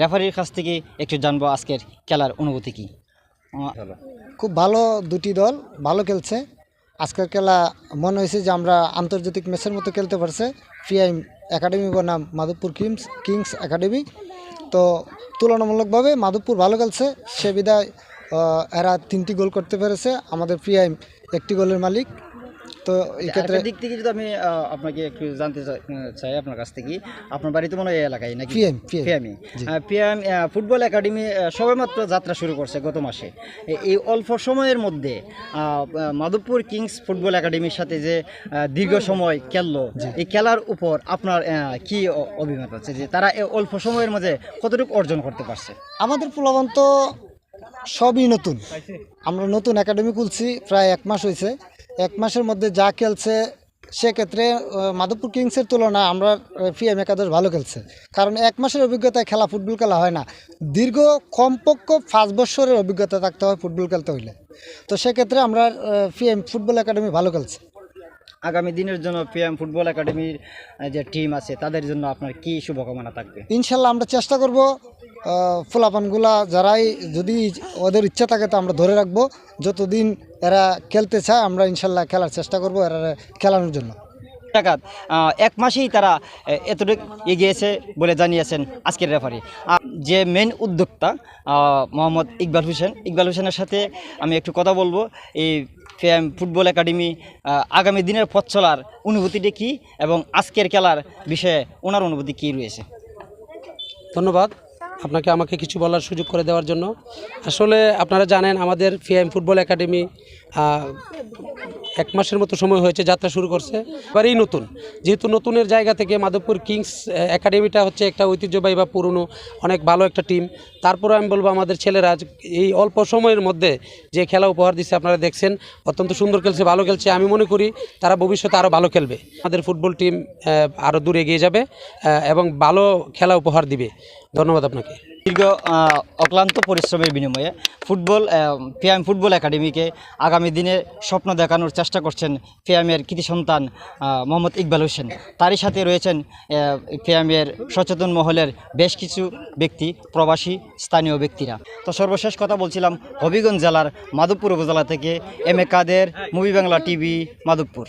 রেফারির কাছ থেকে একটু জানব আজকের খেলার অনুভূতি কি? খুব ভালো দুটি দল ভালো খেলছে। আজকের খেলা মনে হয়েছে যে আমরা আন্তর্জাতিক ম্যাচের মতো খেলতে পারছে। ফিআইম একাডেমি বনাম মাধবপুর কিংস কিংস একাডেমি। তো তুলনামূলকভাবে মাধবপুর ভালো খেলছে। সে বিদায় এরা তিনটি গোল করতে পেরেছে। আমাদের ফিআইম একটি গোলের মালিক। তো এই ক্ষেত্রে দিক থেকে যদি আমি আপনাকে একটু জানতে চাই আপনার কাছ থেকে। আপনার বাড়ি তো মনে হয় এলাকায় নাকি? PM PM. PME. PM football academy সবেমাত্র যাত্রা শুরু করছে গত মাসে। এই অল্প সময়ের মধ্যে মাধবপুর কিংস ফুটবল একাডেমির সাথে যে দীর্ঘ সময় খেললো এই খেলার উপর আপনার কি অভিমত আছে যে তারা এই অল্প সময়ের মধ্যে কতটুকু অর্জন করতে পারছে? আমাদের পোলাবান তো সবই নতুন। আমরা নতুন একাডেমি খুলছি প্রায় এক মাস হয়েছে। এক মাসের মধ্যে যা খেলছে সেক্ষেত্রে মাধবপুর কিংসের তুলনায় আমরা পিএম একাদশ ভালো খেলছে। কারণ এক মাসের অভিজ্ঞতায় খেলা ফুটবল খেলা হয় না। দীর্ঘ কমপক্ষ পাঁচ বছরের অভিজ্ঞতা থাকতে হয় ফুটবল খেলতে হইলে। তো সেক্ষেত্রে আমরা পিএম ফুটবল একাডেমি ভালো খেলছে। আগামী দিনের জন্য পিএম ফুটবল একাডেমির যে টিম আছে তাদের জন্য আপনার কী শুভকামনা থাকবে? ইনশাল্লাহ আমরা চেষ্টা করব ফুলাপানগুলা যারাই যদি ওদের ইচ্ছা থাকে তো আমরা ধরে রাখব। যতদিন এরা খেলতে চায় আমরা ইনশাল্লাহ খেলার চেষ্টা করব এরা খেলানোর জন্য। আহ, এক মাসেই তারা এতটুকু এগিয়েছে বলে জানিয়েছেন আজকের রেফারি। যে মেন উদ্যোক্তা মোহাম্মদ ইকবাল হোসেন ইকবাল হোসেনের সাথে আমি একটু কথা বলব। এই ফেম ফুটবল একাডেমি আগামী দিনের পথ চলার অনুভূতিটি কী এবং আজকের খেলার বিষয়ে ওনার অনুভূতি কী রয়েছে? ধন্যবাদ। আপনাকে আমাকে কিছু বলার সুযোগ করে দেওয়ার জন্য। আসলে আপনারা জানেন আমাদের ফিএম ফুটবল একাডেমি এক মাসের মতো সময় হয়েছে, যাত্রা শুরু করছে। এবারেই নতুন। যেহেতু নতুনের জায়গা থেকে মাধবপুর কিংস একাডেমিটা হচ্ছে একটা ঐতিহ্যবাহী বা পুরনো, অনেক ভালো একটা টিম। তারপরে আমি বলব আমাদের ছেলেরা এই অল্প সময়ের মধ্যে যে খেলা উপহার দিচ্ছে আপনারা দেখছেন, অত্যন্ত সুন্দর খেলছে, ভালো খেলছে। আমি মনে করি তারা ভবিষ্যতে আরও ভালো খেলবে। আমাদের ফুটবল টিম আরও দূর এগিয়ে যাবে এবং ভালো খেলা উপহার দিবে। ধন্যবাদ আপনাকে। দীর্ঘ অক্লান্ত পরিশ্রমের বিনিময়ে ফুটবল পিএম ফুটবল একাডেমিকে আগামী দিনে স্বপ্ন দেখানোর চেষ্টা করছেন পিএমের কৃতি সন্তান মোহাম্মদ ইকবাল হোসেন। তারই সাথে রয়েছেন পিএমের সচেতন মহলের বেশ কিছু ব্যক্তি, প্রবাসী, স্থানীয় ব্যক্তিরা। তো সর্বশেষ কথা বলছিলাম হবিগঞ্জ জেলার মাধবপুর উপজেলা থেকে M A Kader, movie Bangla TV, Madhabpur.